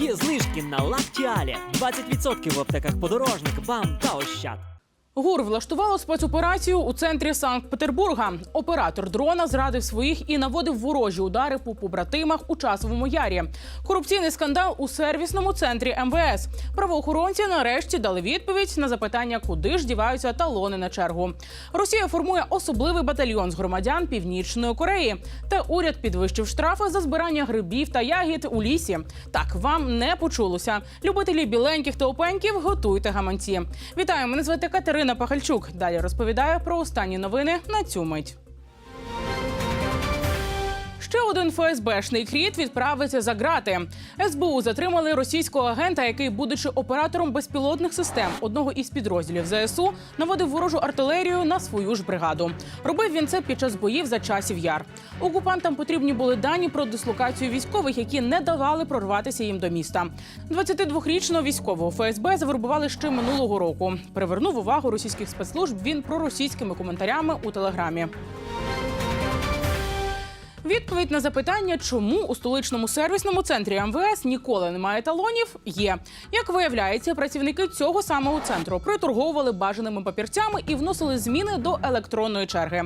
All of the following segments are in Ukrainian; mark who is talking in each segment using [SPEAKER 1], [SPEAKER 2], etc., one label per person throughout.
[SPEAKER 1] Є знижки на лактіалі. 20% в аптеках подорожник, бам та ощад.
[SPEAKER 2] ГУР влаштувало спецоперацію у центрі Санкт-Петербурга. Оператор дрона зрадив своїх і наводив ворожі удари по побратимах у часовому ярі. Корупційний скандал у сервісному центрі МВС. Правоохоронці нарешті дали відповідь на запитання, куди ж діваються талони на чергу. Росія формує особливий батальйон з громадян Північної Кореї. Та уряд підвищив штрафи за збирання грибів та ягід у лісі. Так вам не почулося. Любителі біленьких та опеньків готуйте гаманці. Вітаю, мене звати Катерина Пахальчук. Далі розповідає про останні новини на цю мить. Ще один ФСБшний кріт відправиться за грати. СБУ затримали російського агента, який, будучи оператором безпілотних систем одного із підрозділів ЗСУ, наводив ворожу артилерію на свою ж бригаду. Робив він це під час боїв за часів яр. Окупантам потрібні були дані про дислокацію військових, які не давали прорватися їм до міста. 22-річного військового ФСБ завербували ще минулого року. Привернув увагу російських спецслужб він проросійськими коментарями у телеграмі. Відповідь на запитання, чому у столичному сервісному центрі МВС ніколи немає талонів, є. Як виявляється, працівники цього самого центру приторговували бажаними папірцями і вносили зміни до електронної черги.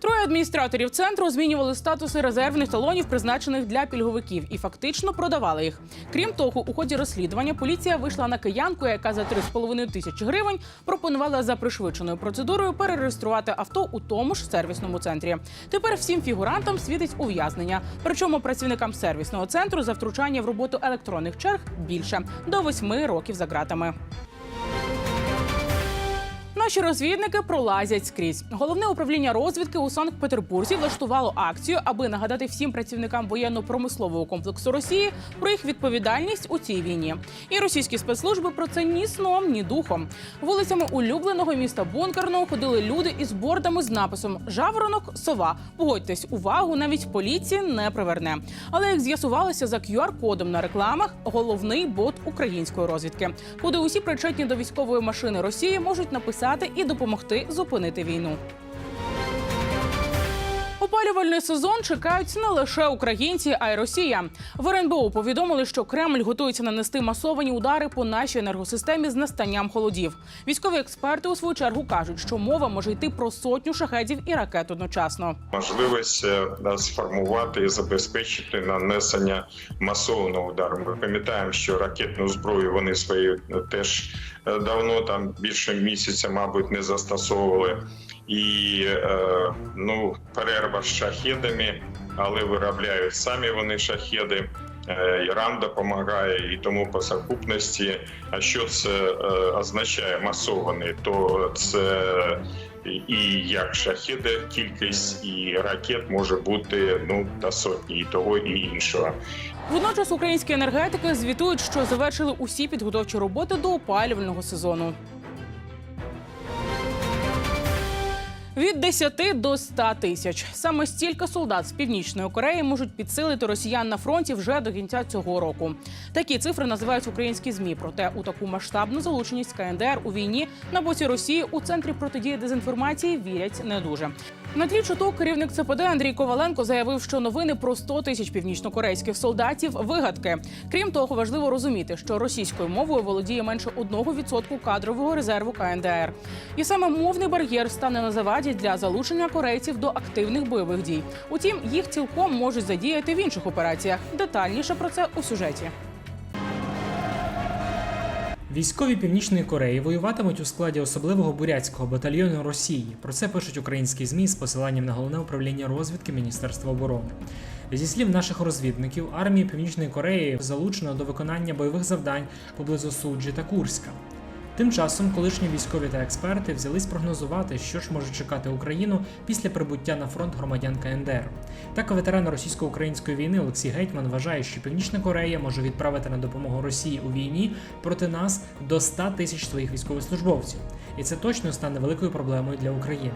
[SPEAKER 2] Троє адміністраторів центру змінювали статуси резервних талонів, призначених для пільговиків, і фактично продавали їх. Крім того, у ході розслідування поліція вийшла на киянку, яка за 3,5 тисячі гривень пропонувала за пришвидшеною процедурою перереєструвати авто у тому ж сервісному центрі. Тепер всім фігурантам світить ув'язнення. Причому працівникам сервісного центру за втручання в роботу електронних черг більше до 8 років за ґратами. Наші розвідники пролазять скрізь. Головне управління розвідки у Санкт-Петербурзі влаштувало акцію, аби нагадати всім працівникам воєнно-промислового комплексу Росії про їх відповідальність у цій війні. І російські спецслужби про це ні сном, ні духом. Вулицями улюбленого міста Бункерного ходили люди із бордами з написом Жаворонок, сова. Погодьтесь, увагу навіть поліції не приверне. Але як з'ясувалося за QR-кодом на рекламах, головний бот української розвідки, куди усі причетні до військової машини Росії можуть написати і допомогти зупинити війну. Опалювальний сезон чекають не лише українці, а й Росія. В РНБО повідомили, що Кремль готується нанести масовані удари по нашій енергосистемі з настанням холодів. Військові експерти у свою чергу кажуть, що мова може йти про сотню шахедів і ракет одночасно.
[SPEAKER 3] можливість е, сформувати і забезпечити нанесення масованого удару. Ми пам'ятаємо, що ракетну зброю вони свої е, теж е, давно там більше місяця, мабуть, не застосовували. І е, ну, перерва з шахедами, але виробляють самі вони шахеди. Е, Іран допомагає і тому по сукупності. А що це е, означає масований? То це і як шахеди, кількість і ракет може бути ну до сотні і того і іншого.
[SPEAKER 2] Водночас українські енергетики звітують, що завершили усі підготовчі роботи до опалювального сезону. Від 10 до 100 тисяч саме стільки солдат з північної Кореї можуть підсилити росіян на фронті вже до кінця цього року. Такі цифри називають українські змі. Проте у таку масштабну залученість КНДР у війні на боці Росії у центрі протидії дезінформації вірять не дуже. На тлі чуток керівник ЦПД Андрій Коваленко заявив, що новини про 100 тисяч північнокорейських солдатів вигадки. Крім того, важливо розуміти, що російською мовою володіє менше 1% кадрового резерву КНДР. І саме мовний бар'єр стане на заваді для залучення корейців до активних бойових дій. Утім, їх цілком можуть задіяти в інших операціях. Детальніше про це у сюжеті.
[SPEAKER 4] Військові Північної Кореї воюватимуть у складі особливого бурятського батальйону Росії. Про це пишуть українські змі з посиланням на головне управління розвідки Міністерства оборони. Зі слів наших розвідників, армії Північної Кореї залучено до виконання бойових завдань поблизу Суджі та Курська. Тим часом колишні військові та експерти взялись прогнозувати, що ж може чекати Україну після прибуття на фронт громадян КНДР. Так, ветеран російсько-української війни Олексій Гетьман вважає, що Північна Корея може відправити на допомогу Росії у війні проти нас до 100 тисяч своїх військовослужбовців, і це точно стане великою проблемою для України.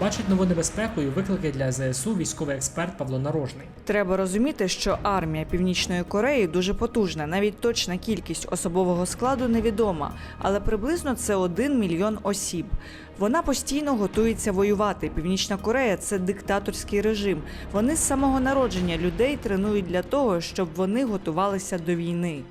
[SPEAKER 4] Бачить нову небезпеку і виклики для ЗСУ військовий експерт Павло Нарожний.
[SPEAKER 5] Треба розуміти, що армія Північної Кореї дуже потужна. Навіть точна кількість особового складу невідома, але приблизно це один мільйон осіб. Вона постійно готується воювати. Північна Корея це диктаторський режим. Вони з самого народження людей тренують для того, щоб вони готувалися до війни.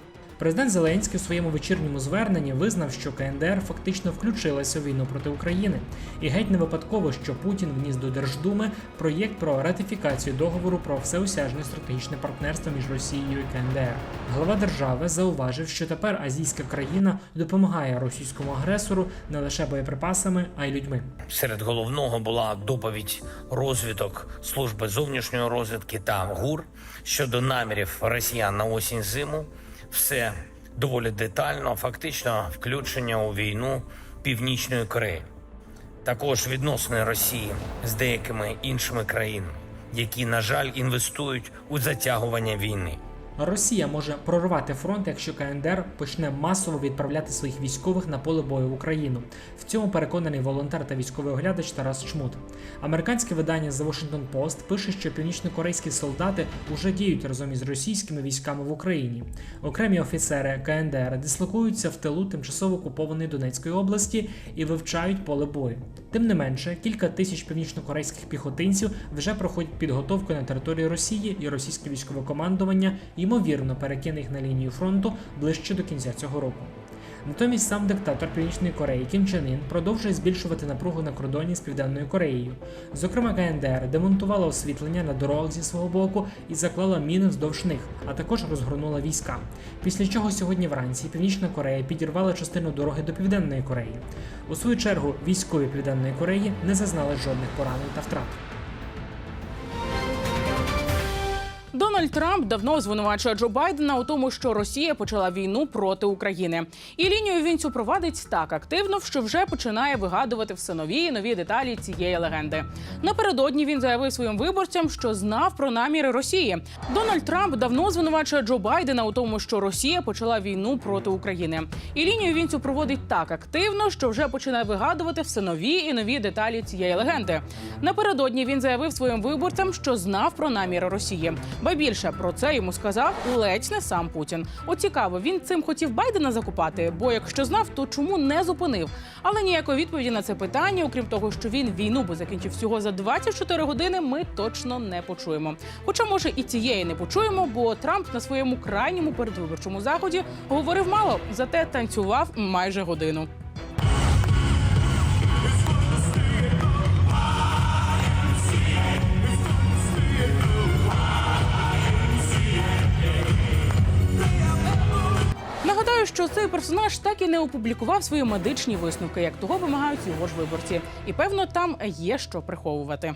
[SPEAKER 4] Президент Зеленський у своєму вечірньому зверненні визнав, що КНДР фактично включилася у війну проти України, і геть не випадково, що Путін вніс до Держдуми проєкт про ратифікацію договору про всеосяжне стратегічне партнерство між Росією і КНДР. Глава держави зауважив, що тепер азійська країна допомагає російському агресору не лише боєприпасами, а й людьми.
[SPEAKER 6] Серед головного була доповідь розвідок служби зовнішньої розвідки та ГУР щодо намірів росіян на осінь зиму. Все доволі детально, фактично включення у війну Північної Кореї. Також відносини Росії з деякими іншими країнами, які, на жаль, інвестують у затягування війни.
[SPEAKER 4] Росія може прорвати фронт, якщо КНДР почне масово відправляти своїх військових на поле бою в Україну. В цьому переконаний волонтер та військовий оглядач Тарас Чмут. Американське видання The Washington Post пише, що північнокорейські солдати уже діють разом із російськими військами в Україні. Окремі офіцери КНДР дислокуються в тилу тимчасово окупованої Донецької області і вивчають поле бою. Тим не менше, кілька тисяч північнокорейських піхотинців вже проходять підготовку на території Росії, і російське військове командування ймовірно перекине їх на лінію фронту ближче до кінця цього року. Натомість сам диктатор Північної Кореї Кім Чен Ін продовжує збільшувати напругу на кордоні з Південною Кореєю. Зокрема, КНДР демонтувала освітлення на дорогах зі свого боку і заклала міни вздовж них, а також розгорнула війська. Після чого сьогодні вранці Північна Корея підірвала частину дороги до Південної Кореї. У свою чергу військові Південної Кореї не зазнали жодних поранень та втрат.
[SPEAKER 2] Дональд Трамп давно звинувачує Джо Байдена у тому, що Росія почала війну проти України. І лінію він цю провадить так активно, що вже починає вигадувати все нові і нові деталі цієї легенди. Напередодні він заявив своїм виборцям, що знав про наміри Росії. Дональд Трамп давно звинувачує Джо Байдена у тому, що Росія почала війну проти України. І лінію він цю проводить так активно, що вже починає вигадувати все нові і нові деталі цієї легенди. Напередодні він заявив своїм виборцям, що знав про наміри Росії. Ба більше про це йому сказав ледь не сам Путін. От цікаво, він цим хотів Байдена закупати, бо якщо знав, то чому не зупинив? Але ніякої відповіді на це питання, окрім того, що він війну би закінчив всього за 24 години, ми точно не почуємо. Хоча, може, і цієї не почуємо, бо Трамп на своєму крайньому передвиборчому заході говорив мало, зате танцював майже годину. Нагадаю, персонаж так і не опублікував свої медичні висновки, як того вимагають його ж виборці. І певно, там є що приховувати.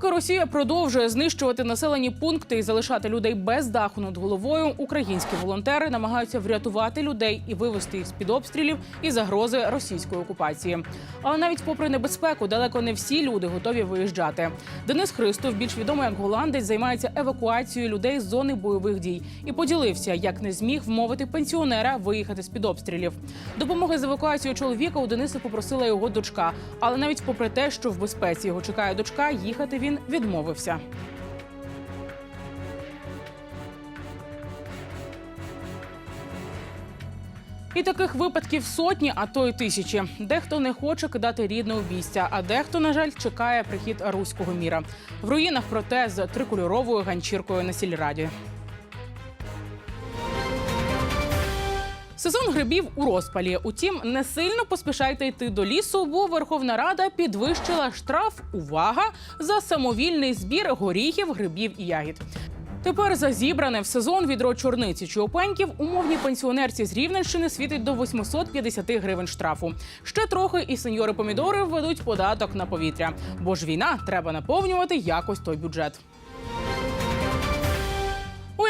[SPEAKER 2] Поки Росія продовжує знищувати населені пункти і залишати людей без даху над головою, українські волонтери намагаються врятувати людей і вивести їх з під обстрілів і загрози російської окупації. Але навіть попри небезпеку, далеко не всі люди готові виїжджати. Денис Христов, більш відомий як голландець, займається евакуацією людей з зони бойових дій і поділився, як не зміг вмовити пенсіонера виїхати з під обстрілів. Допомоги з евакуацією чоловіка у Дениса попросила його дочка. Але навіть попри те, що в безпеці його чекає дочка, їхати він відмовився. І таких випадків сотні, а то й тисячі. Дехто не хоче кидати рідне обійстя, а дехто, на жаль, чекає прихід руського міра. В руїнах проте з трикольоровою ганчіркою на сільраді. Сезон грибів у розпалі. Утім, не сильно поспішайте йти до лісу, бо Верховна Рада підвищила штраф. Увага за самовільний збір горіхів, грибів і ягід. Тепер за зібране в сезон відро чорниці чи опеньків умовній пенсіонерці з Рівненщини світить до 850 гривень штрафу. Ще трохи і сеньори помідори введуть податок на повітря. Бо ж війна треба наповнювати якось той бюджет.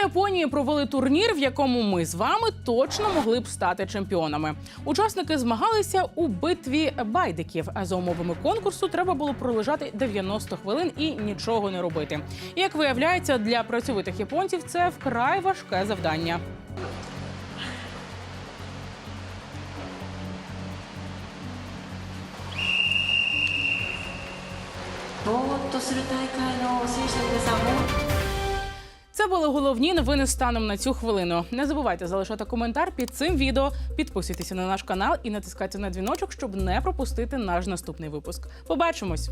[SPEAKER 2] Японії провели турнір, в якому ми з вами точно могли б стати чемпіонами. Учасники змагалися у битві байдиків. А за умовами конкурсу треба було пролежати 90 хвилин і нічого не робити. Як виявляється, для працьовитих японців це вкрай важке завдання. Це були головні новини станом на цю хвилину. Не забувайте залишати коментар під цим відео, підписуйтеся на наш канал і натискайте на дзвіночок, щоб не пропустити наш наступний випуск. Побачимось!